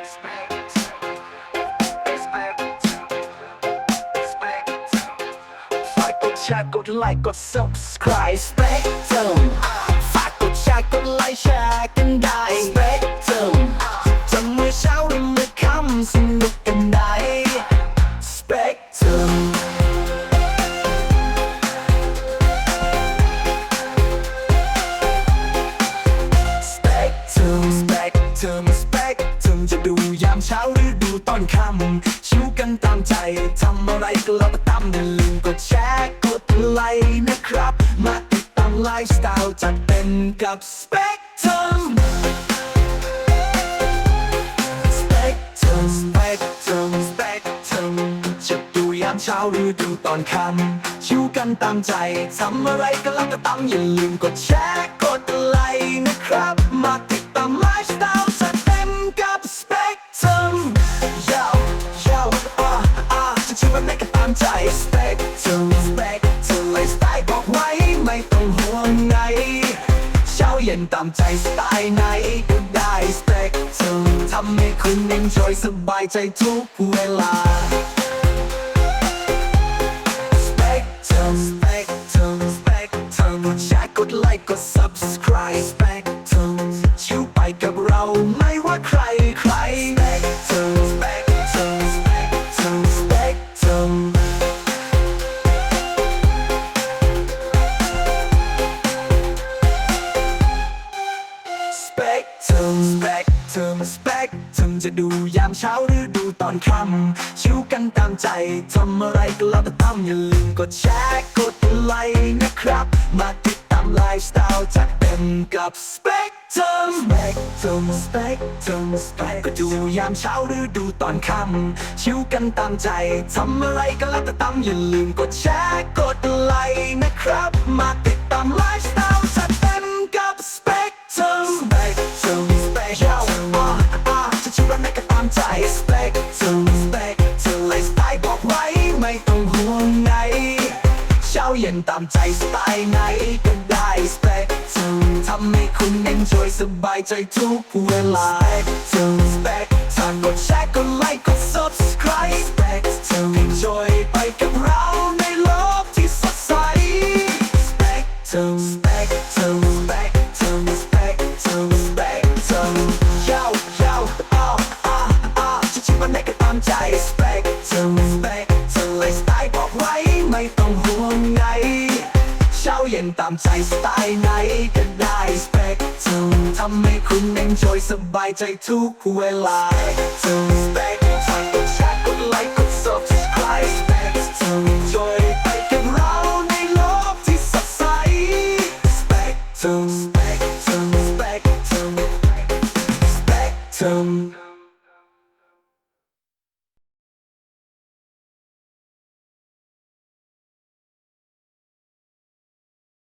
ฝากกดแชร์กดไลค์กด subscribe Spectrum ฝากกดแชร์กดไลค์แชร์กันได้ Spectrum จะเมื่อเช้าหรือเมื่อค่ำสนุกกันได้ Spectrum Spectrum Spectrum Spectrum อนค่ำชิวกันตามใจทำอะไรก็แล้วก็ตามอย่าลืมกดแชร์กดไลค์นะครับ มาติดตามไลฟ์สไตล์จัดเต็มกับ Spectrum Spectrum Spectrum Spectrum จะดูยามเช้าหรือดูตอนค่ำชิวกันตามใจทำอะไรก็แล้วก็ตามอย่าลืมกดแชร์กดไลค์นะครับ มาติด อ่าจะชื่อว่าไหนก็ตามใจ Spectrum Spectrum ไลฟ์สไตล์บอกไว้ไม่ต้องห่วงไหนเช้าเย็นตามใจสไตล์ไหนก็ได้ Spectrum ทำให้คุณ enjoy สบายใจทุกเวลา Spectrum Spectrum Spectrum กดแชร์กดไลค์กด subscribe Spectrum Spectrum Spectrum จะดูยามเช้าหรือดูตอนค่ำชิวกันตามใจทำอะไรก็แล้วแต่ทำอย่าลืมกดแชร์กดไลค์นะครับ มาติดตามไลฟ์สไตล์จัดเต็มกับ Spectrum Spectrum Spectrum Spectrum ก็ดูยามเช้าหรือดูตอนค่ำชิวกันตามใจทำอะไรก็แล้วแต่ทำอย่าลืมกดแชร์กดไลค์นะครับ มาติดตามไลฟ์สไตล์ ก็ตามใจ Spectrum Spectrum ไลฟ์สไตล์บอกไว้ไม่ต้องห่วงไหน เช้าเย็นตามใจสไตล์ไหนก็ได้ Spectrum ทำให้คุณ enjoy สบายใจทุกเวลา Spectrum Spectrum กดแชร์กดไลค์กด subscribe Spectrum enjoy ไปกับเราในโลกที่สดใส Spectrum Spectrum Spectrum Spectrum Spectrum ยนตามใจสไตล์ไหนก็ได้ Spectrum ทำให้คุณ enjoy สบายใจทุกเวลา Spectrum